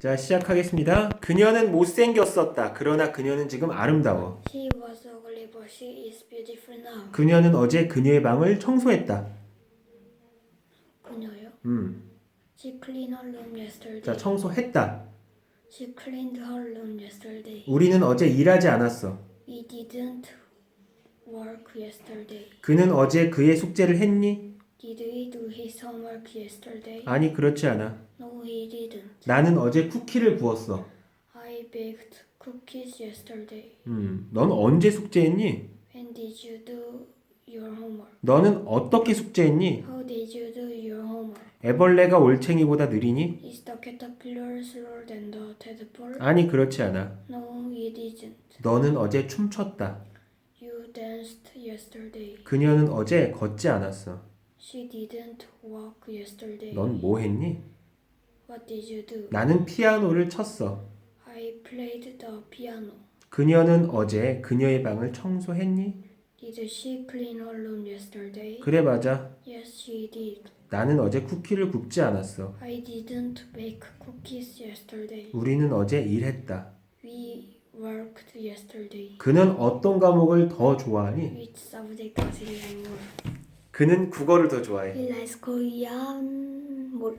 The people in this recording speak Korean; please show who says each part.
Speaker 1: 자, 시작하겠습니다. 그녀는 못생겼었다. 그러나 그녀는 지금 아름다워.
Speaker 2: She was ugly, but she is beautiful now.
Speaker 1: 그녀는 어제 그녀의 방을 청소했다.
Speaker 2: 그녀요?
Speaker 1: 음.
Speaker 2: She cleaned her room yesterday.
Speaker 1: 자, 청소했다.
Speaker 2: She cleaned her room yesterday.
Speaker 1: 우리는 어제 일하지 않았어.
Speaker 2: We didn't work yesterday.
Speaker 1: 그는 어제 그의 숙제를 했니?
Speaker 2: Did we do his homework yesterday?
Speaker 1: 아니, 그렇지 않아.
Speaker 2: No, he didn't.
Speaker 1: 나는 어제 쿠키를 구웠어.
Speaker 2: I baked cookies yesterday.
Speaker 1: 음. 넌 언제 숙제했니?
Speaker 2: When did you do your homework?
Speaker 1: 너는 어떻게 숙제했니?
Speaker 2: How did you do your homework?
Speaker 1: 애벌레가 올챙이보다 느리니?
Speaker 2: Is the caterpillar slower than the tadpole?
Speaker 1: 아니, 그렇지 않아.
Speaker 2: No, he didn't.
Speaker 1: 너는 어제 춤췄다.
Speaker 2: You danced yesterday.
Speaker 1: 그녀는 어제 걷지 않았어.
Speaker 2: She didn't walk yesterday.
Speaker 1: 넌 뭐 했니?
Speaker 2: What did you do?
Speaker 1: 나는 피아노를 쳤어.
Speaker 2: I played the piano.
Speaker 1: 그녀는 어제 그녀의 방을 청소했니?
Speaker 2: Did she clean her room yesterday?
Speaker 1: 그래 맞아.
Speaker 2: Yes, she did.
Speaker 1: 나는 어제 쿠키를 굽지 않았어.
Speaker 2: I didn't bake cookies yesterday.
Speaker 1: 우리는 어제 일했다.
Speaker 2: We worked yesterday.
Speaker 1: 그는 어떤 과목을 더 좋아하니?
Speaker 2: Which subject does he like more?
Speaker 1: 그는 국어를 더 좋아해.
Speaker 2: Korean more.